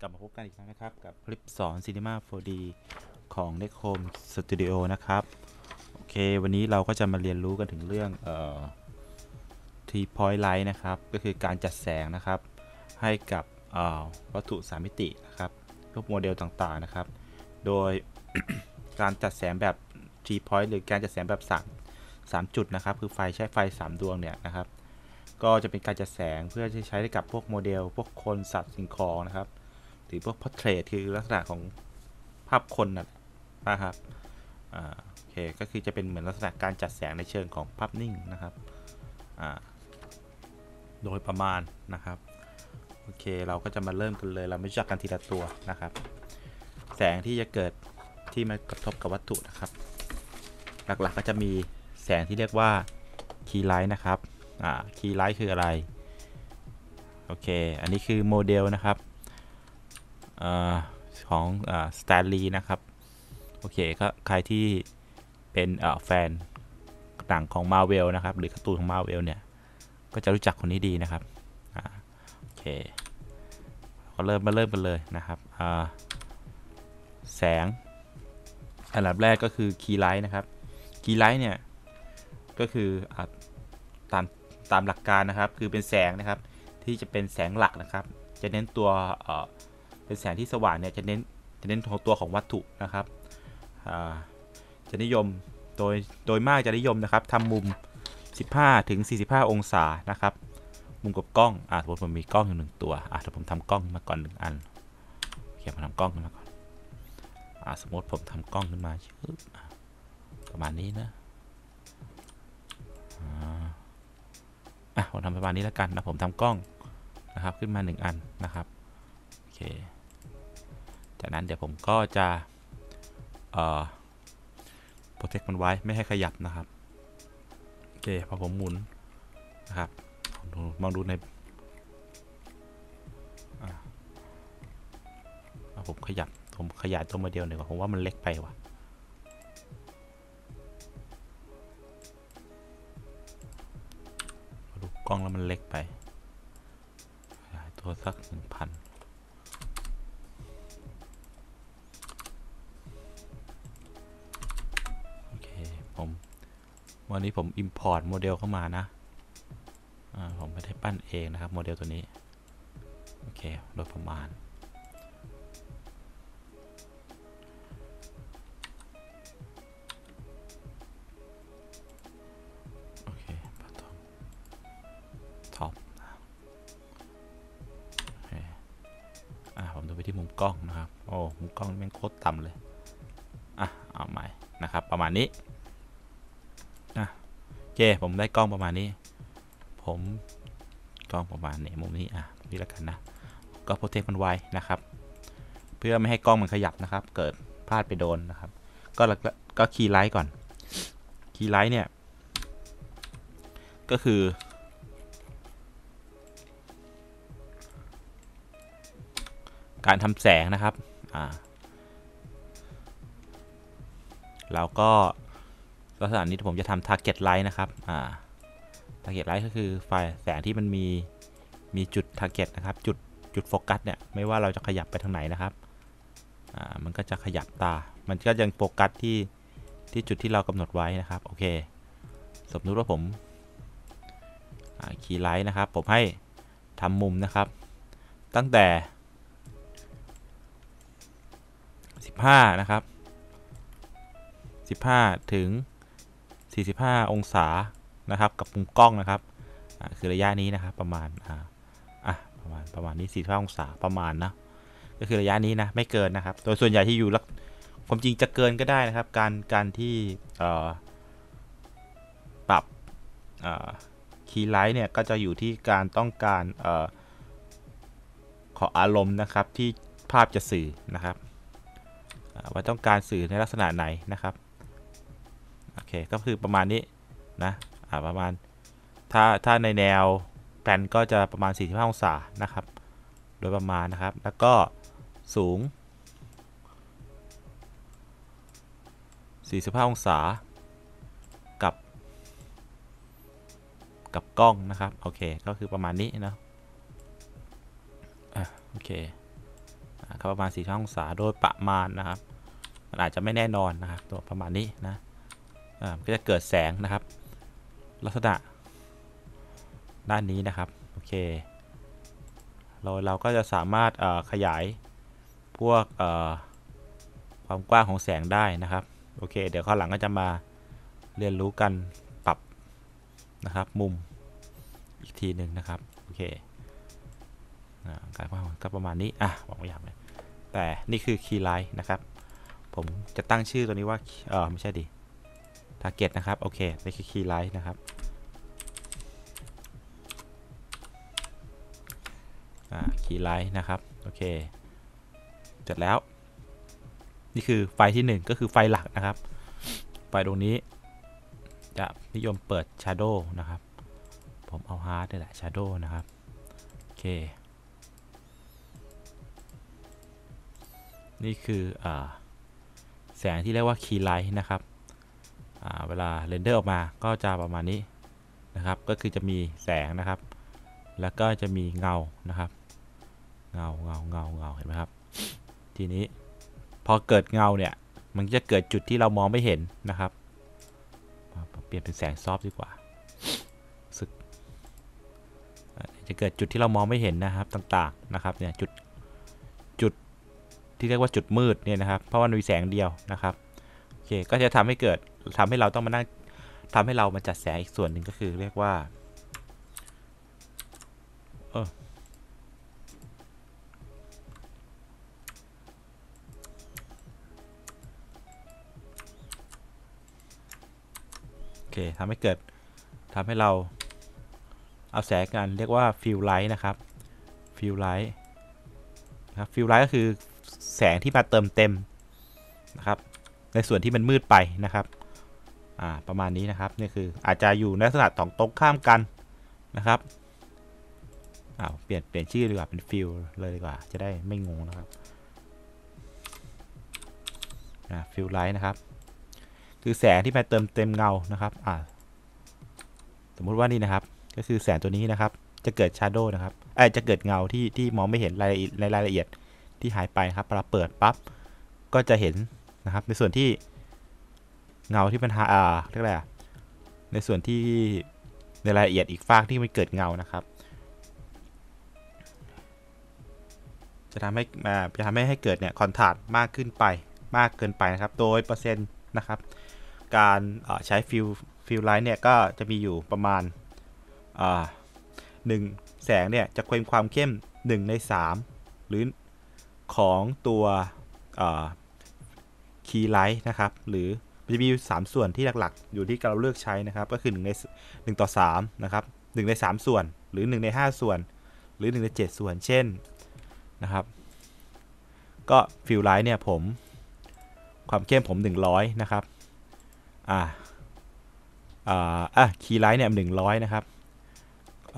กลับมาพบกันอีกครั้งนะครับ กับคลิปสอน Cinema 4D ของ n e c o m Studio นะครับ โอเค วันนี้เราก็จะมาเรียนรู้กันถึงเรื่องเอ่อ T point light นะครับ ก็คือการจัดแสงนะครับ ให้กับเอ่อวัตถุ3มิตินะครับพวกโมเดลต่างๆนะครับ โดยการจัดแสงแบบ T point หรือการจัดแสงแบบ3 3จุดนะครับ คือไฟใช้ไฟ 3 ดวงเนี่ยนะครับ ก็จะเป็นการจัดแสงเพื่อใช้ได้กับพวกโมเดล พวกคนสัตว์สิ่งของนะครับ หรือพวกพอร์เทรตคือลักษณะของภาพคนนะนะครับอ่าโอเคก็คือจะเป็นเหมือนลักษณะการจัดแสงในเชิงของภาพนิ่งนะครับอ่าโดยประมาณนะครับโอเคเราก็จะมาเริ่มกันเลย เราไม่จักกันทีละตัวนะครับ แสงที่จะเกิดที่มากระทบกับวัตถุนะครับ หลักๆก็จะมีแสงที่เรียกว่าคีย์ไลท์นะครับอ่าคีย์ไลท์คืออะไรโอเค อันนี้คือโมเดลนะครับ อของสแตนลีย์นะครับ โอเคก็ใครที่เป็นแฟนหนังของ Marvel นะครับ หรือการ์ตูนของ Marvel เนี่ย ก็จะรู้จักคนนี้ดีนะครับอโอเคก็เริ่มมาเริ่มกันเลยนะครับแสงอันดับแรกก็คือคีย์ไลท์นะครับคีย์ไลท์เนี่ย ก็คืออตามตามหลักการนะครับ คือเป็นแสงนะครับ ที่จะเป็นแสงหลักนะครับ จะเน้นตัว เป็นแสงที่สว่างเนี่ยจะเน้นจะเน้นของตัวของวัตถุนะครับจะนิยมโดยโดยมากจะนิยมนะครับทำมุม 15ถึง45 องศานะครับ มุมกับกล้องอ่าสมมติผมมีกล้องอยู่หนึ่งตัวอ่าถ้าผมทำกล้องมาก่อนหนึ่งอันเขียนมาทำกล้องขึ้นมาก่อนอ่าสมมติผมทำกล้องขึ้นมาประมาณนี้นะอะผมทำประมาณนี้แล้วกันนะผมทำกล้องนะครับขึ้นมา 1 อันนะครับโอเค จากนั้นเดี๋ยวผมก็จะเอ่อโปรเทคมันไว้ไม่ให้ขยับนะครับ โอเคพอผมหมุนนะครับมองดูในผมขยับผมขยายตัวมาเดียวหนึ่งผมว่ามันเล็กไปว่ะกล้องแล้วมันเล็กไปขยายตัวสักหนึ่งพัน วันนี้ผม import โมเดลเข้ามานะผมไม่ได้ปั้นเองนะครับโมเดลตัวนี้ โอเคโดยประมาณ โอเคท็อปอ่าผมดูไปที่มุมกล้องนะครับ โอ้ มุมกล้องแม่งโคตรต่ำเลย อะ เอาใหม่นะครับ ประมาณนี้ เค ผมได้กล้องประมาณนี้ ผมกล้องประมาณนี้มุมนี้อะนี่แล้วกันนะ ก็โปรเทคมันไว้นะครับ เพื่อไม่ให้กล้องมันขยับนะครับ เกิดพลาดไปโดนนะครับ ก็ก็คีย์ไลท์ก่อน คีย์ไลท์เนี่ย ก็คือ การทำแสงนะครับ อ่าแล้วก็ ลักษณะนี้ผมจะทำ target light นะครับอ่า target light ก็คือไฟแสงที่มันมีมีจุด target นะครับ จุดจุดโฟกัสเนี่ยไม่ว่าเราจะขยับไปทางไหนนะครับอ่ามันก็จะขยับตา มันก็ยังโฟกัสที่ที่จุดที่เรากำหนดไว้นะครับโอเค สมมติว่าผมคีย์ไลท์นะครับ ผมให้ทำมุมนะครับ ตั้งแต่ 15 นะครับ 15 ถึง 45 องศานะครับ กับมุมกล้องนะครับคือระยะนี้นะครับประมาณอะประมาณประมาณนี้45องศาประมาณนะก็คือระยะนี้นะไม่เกินนะครับ โดยส่วนใหญ่ที่อยู่ลักความจริงจะเกินก็ได้นะครับ การการที่ปรับคีย์ไลท์เนี่ยก็จะอยู่ที่การต้องการอขออารมณ์นะครับที่ภาพจะสื่อนะครับว่าต้องการสื่อในลักษณะไหนนะครับ โอเคก็คือประมาณนี้นะอ่าประมาณถ้าถ้าในแนวแปลนก็จะประมาณ 45 องศานะครับ โดยประมาณนะครับ แล้วก็สูง 45 องศา กับ กับกล้องนะครับ โอเค ก็คือประมาณนี้นะโอเคคอ่าครับประมาณ4องศาโดยประมาณนะครับ มันอาจจะไม่แน่นอนนะครับตัวประมาณนี้นะ อ่าก็จะเกิดแสงนะครับ ลักษณะด้านนี้นะครับ โอเค เราเราก็จะสามารถขยายพวกความกว้างของแสงได้นะครับ โอเค เดี๋ยวข้างหลังก็จะมาเรียนรู้กันปรับนะครับ มุมอีกทีหนึ่งนะครับ โอเคอการกว้างก็ประมาณนี้ อะหวังว่อยางเลยแต่นี่คือคีย์ไลท์นะครับ ผมจะตั้งชื่อตัวนี้ว่าเออไม่ใช่ดิ target นะครับ โอเคนี่คีย์ไลท์นะครับคีย์ไลท์นะครับ โอเค เสร็จแล้ว นี่คือไฟที่ 1 ก็คือไฟหลักนะครับ ไฟตรงนี้ จะนิยมเปิด Shadow นะครับ ผมเอา Hard นี่แหละ Shadow นะครับ โอเค นี่คืออแสงที่เรียกว่า Key Light นะครับ เวลาเรนเดอร์ออกมาก็จะประมาณนี้นะครับ ก็คือจะมีแสงนะครับ แล้วก็จะมีเงานะครับ เงาเงาเงาเงาเห็นไหมครับ ทีนี้พอเกิดเงาเนี่ย มันจะเกิดจุดที่เรามองไม่เห็นนะครับ เปลี่ยนเป็นแสงซอฟต์ดีกว่าสึกจะเกิดจุดที่เรามองไม่เห็นนะครับต่างๆนะครับเนี่ยจุดจุดที่เรียกว่าจุดมืดเนี่ยนะครับ เพราะว่ามีแสงเดียวนะครับโอเคก็จะทำให้เกิด ทำให้เราต้องมานั่งทำให้เรามาจัดแสงอีกส่วนหนึ่งก็คือเรียกว่าเออโอเคทำให้เกิดทำให้เราเอาแสงกันเรียกว่าฟิลไลท์นะครับฟิลไลท์นะครับฟิลไลท์ก็คือแสงที่มาเติมเต็มนะครับ ในส่วนที่มันมืดไปนะครับ อ่าประมาณนี้นะครับนี่คืออาจจะอยู่ในลักษณะตองตรงข้ามกันนะครับอ้าวเปลี่ยนเปลี่ยนชื่อดีกว่าเป็นฟิลเลยดีกว่า จะได้ไม่งงนะครับอ่าฟิลไลท์นะครับ คือแสงที่มาเติมเต็มเงานะครับอ่าสมมุติว่านี่นะครับ ก็คือแสงตัวนี้นะครับ จะเกิดชาร์โดนะครับเอ้จะเกิดเงาที่ที่มองไม่เห็นรายละเอียดในรายละเอียดที่หายไปครับพอเราเปิดปั๊บก็จะเห็นนะครับ ในส่วนที่ เงาที่มันหาอ่าเรียกอะไรอะในส่วนที่ในรายละเอียดอีกฟากที่มันเกิดเงานะครับ จะทำให้จะทำให้ให้เกิดเนี่ยคอนทราสต์มากขึ้นไปมากเกินไปนะครับ โดยเปอร์เซ็นต์นะครับ การใช้ฟิลฟิลไลท์เนี่ยก็จะมีอยู่ประมาณอ่าหนึ่งแสงเนี่ยจะความความเข้ม 1 ใน 3 หรือของตัวคีย์ไลท์นะครับ หรือ จะมีอยู่3ส่วนที่หลักๆ อยู่ที่เราเลือกใช้นะครับ ก็คือ1ใน1ต่อ3นะครับ1ใน 3 ส่วนหรือ 1 ใน 5 ส่วน หรือ 1 ใน 7 ส่วนเช่นนะครับ ก็ฟิลไลท์เนี่ยผม ความเข้มผม 100 นะครับ อ่าอ่าอะคีย์ไลท์เนี่ยหนึ่งร้อยนะครับ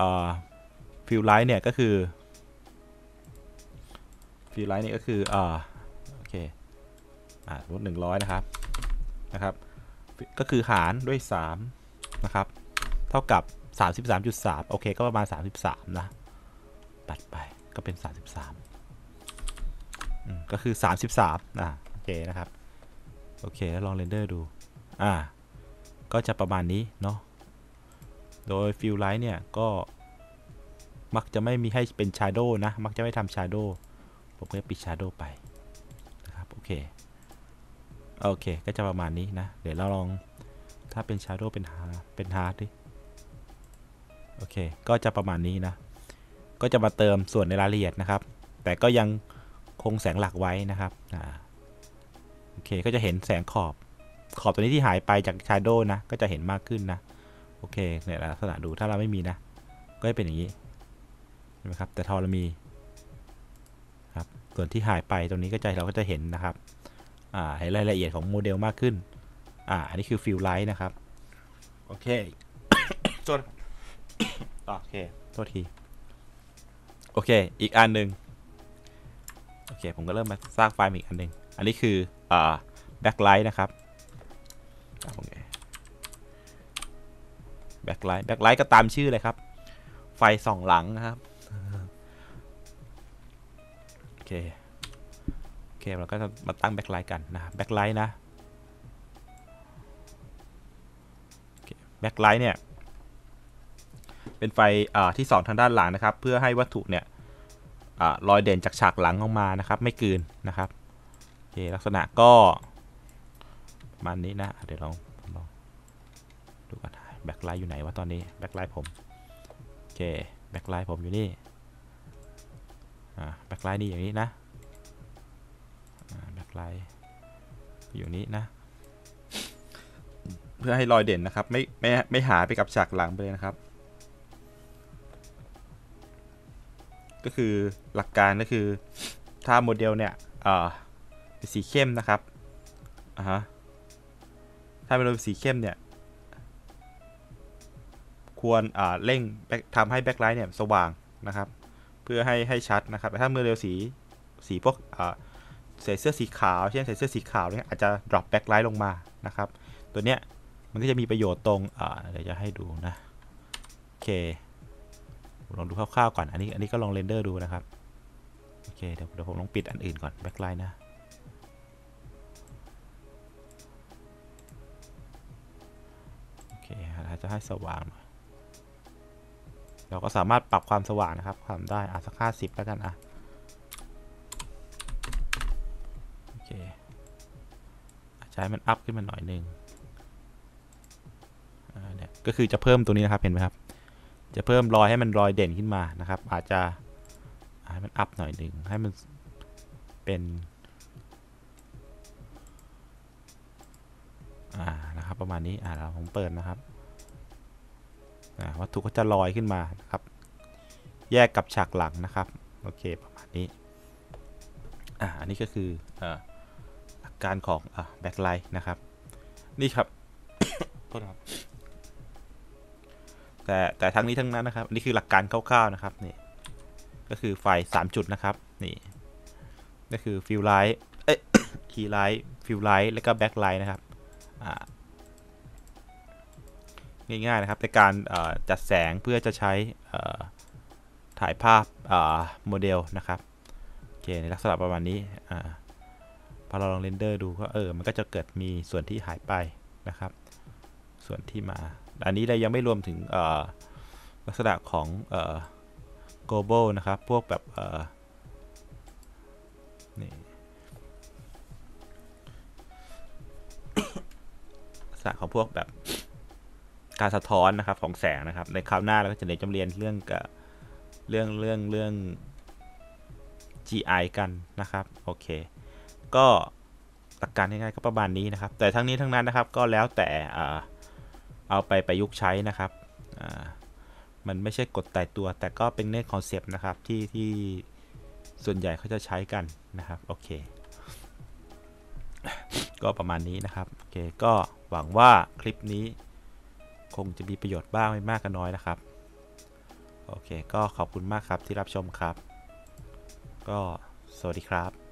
อ่าฟิลไลท์เนี่ยก็คือฟิลไลท์เนี่ยก็คืออ่าโอเคอ่าสมมติหนึ่งร้อยนะครับ นะครับ ก็คือหารด้วย 3 นะครับ เท่ากับ 33.3 โอเค ก็ประมาณ 33 นะตัดไปก็เป็น 33อืมก็คือ 33อ่าโอเคนะครับ โอเค แล้วลองเรนเดอร์ดู อ่า ก็จะประมาณนี้ เนาะ โดยฟิลไลท์เนี่ย ก็ มักจะไม่มีให้เป็นชาร์โดนะ มักจะไม่ทำชาร์โดผมก็จะปิดชาร์โดไป นะครับ โอเค โอเค ก็จะประมาณนี้นะ เดี๋ยวเราลองถ้าเป็นชาร์โดเป็นฮาเป็นฮาร์ดดิ โอเค ก็จะประมาณนี้นะ ก็จะมาเติมส่วนในรายละเอียดนะครับ แต่ก็ยังคงแสงหลักไว้นะครับอ่าโอเค ก็จะเห็นแสงขอบ ขอบตัวนี้ที่หายไปจาก Shadow นะ ก็จะเห็นมากขึ้นนะ โอเคเนี่ยลักษณะดู ถ้าเราไม่มีนะ ก็จะเป็นอย่างนี้ใช่ไหมครับ แต่ทอเรามีครับ ส่วนที่หายไปตรงนี้ก็จะเราก็จะเห็นนะครับ อ่าเห็นรายละเอียดของโมเดลมากขึ้น อ่า อันนี้คือฟิลไลท์นะครับ โอเคโทษโอเค โทษที โอเค อีกอันหนึ่งโอเค ผมก็เริ่มมาสร้างไฟล์มาอีกอันหนึ่งอันนี้คือ อ่า แบ็คไลท์นะครับโอเคแบ็คไลท์ แบ็คไลท์ก็ตามชื่อเลยครับ ไฟส่องหลังนะครับเคโอเค เราก็จะมาตั้งแบ็คไลท์กันนะแบ็คไลท์นะแบ็คไลท์เนี่ย เป็นไฟที่สองทางด้านหลังนะครับ เพื่อให้วัตถุเนี่ยอลอยเด่นจากฉากหลังออกมานะครับ ไม่กืนนะครับโอเคลักษณะก็ประมาณนี้นะ เดี๋ยวลองลองดูกันแบ็คไลท์อยู่ไหนวะตอนนี้แบ็คไลท์ผมโอเคแบ็คไลท์ผมอยู่นี่แบ็คไลท์นี่อย่างนี้นะ ไลท์อยู่นี้นะ เพื่อให้รอยเด่นนะครับ ไม่ไม่ไม่หายไปกับฉากหลังไปเลยนะครับ ก็คือหลักการก็คือถ้าโมเดลเนี่ยเป็นสีเข้มนะครับอ่าฮะถ้าเป็นสีเข้มเนี่ยควรเร่งทำให้แบ็คไลท์เนี่ยสว่างนะครับ เพื่อให้ให้ชัดนะครับแต่ถ้าโมเดลสีสีพวก ใส่เสื้อสีขาวเช่นใส่เสื้อสีขาวเนี่ยอาจจะ drop backlight ลงมานะครับ ตัวเนี้ยมันก็จะมีประโยชน์ตรงเดี๋ยวจะให้ดูนะโอเคลองดูคร่าวๆก่อนอันนี้อันนี้ก็ลองเรนเดอร์ดูนะครับโอเคเดี๋ยวเดี๋ยวผมลองปิดอันอื่นก่อน backlight นะโอเคอาจจะให้สว่าง เราก็สามารถปรับความสว่างนะครับทำได้อะสักห้าสิบแล้วกันอะ ช้มันอัพขึ้นมาหน่อยหนึ่งเนี่ยก็คือจะเพิ่มตัวนี้นะครับเห็นไหมครับ จะเพิ่มรอยให้มันรอยเด่นขึ้นมานะครับ อาจจะให้มันอัพหน่อยหนึ่งให้มันเป็นอ่านะครับประมาณนี้อ่าเราผมเปิดนะครับวัตถุก็จะลอยขึ้นมานะครับ แยกกับฉากหลังนะครับโอเคประมาณนี้อ่าอันนี้ก็คืออ่า การของแบ็คไลท์นะครับ นี่ครับโทษครับแต่แต่ทั้งนี้ทั้งนั้นนะครับนี่คือหลักการคร่าวๆนะครับนี่ก็คือไฟ 3 จุดนะครับนี่ก็คือฟิลไลท์เอ้คีย์ไลท์ฟิลไลท์แล้วก็แบ็คไลท์นะครับง่ายๆนะครับในการจัดแสงเพื่อจะใช้ถ่ายภาพโมเดลนะครับโอเคในลักษณะประมาณนี้ พอเราลองเรนเดอร์ดูก็เออ มันก็จะเกิดมีส่วนที่หายไปนะครับ ส่วนที่มา อันนี้เรายังไม่รวมถึงลักษณะของ global นะครับ พวกแบบนี่ลักษณะของพวกแบบการสะท้อนนะครับของแสงนะครับ ในคราวหน้าเราก็จะเรียนจำเรียนเรื่องกับเรื่องเรื่องเรื่อง GI กันนะครับ โอเค ก็หลักการง่ายๆก็ประมาณนี้นะครับ แต่ทั้งนี้ทั้งนั้นนะครับก็แล้วแต่เอาไปประยุกต์ใช้นะครับมันไม่ใช่กฎตายตัว แต่ก็เป็นเนื้อคอนเซปต์นะครับที่ที่ส่วนใหญ่เขาจะใช้กันนะครับโอเค ก็ประมาณนี้นะครับโอเคก็หวังว่าคลิปนี้คงจะมีประโยชน์บ้างไม่มากก็น้อยนะครับโอเค ก็ขอบคุณมากครับที่รับชมครับ ก็สวัสดีครับ